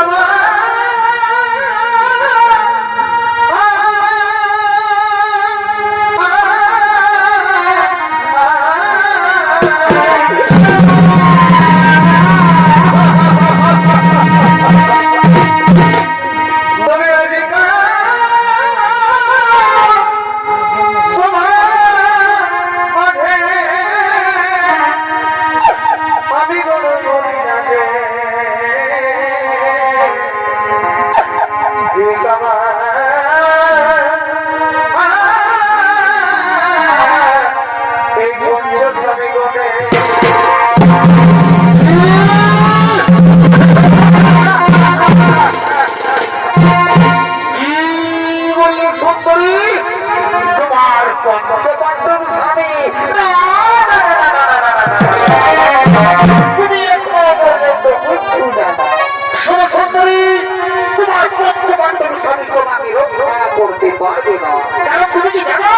আমার তোমার পঞ্চপাণ্ডব স্বামী তুমি এখনও পর্যন্ত তোমার পঞ্চপাণ্ডব স্বামী তোমাকে রক্ষা করতে পারবে না কারণ তুমি কি জানো?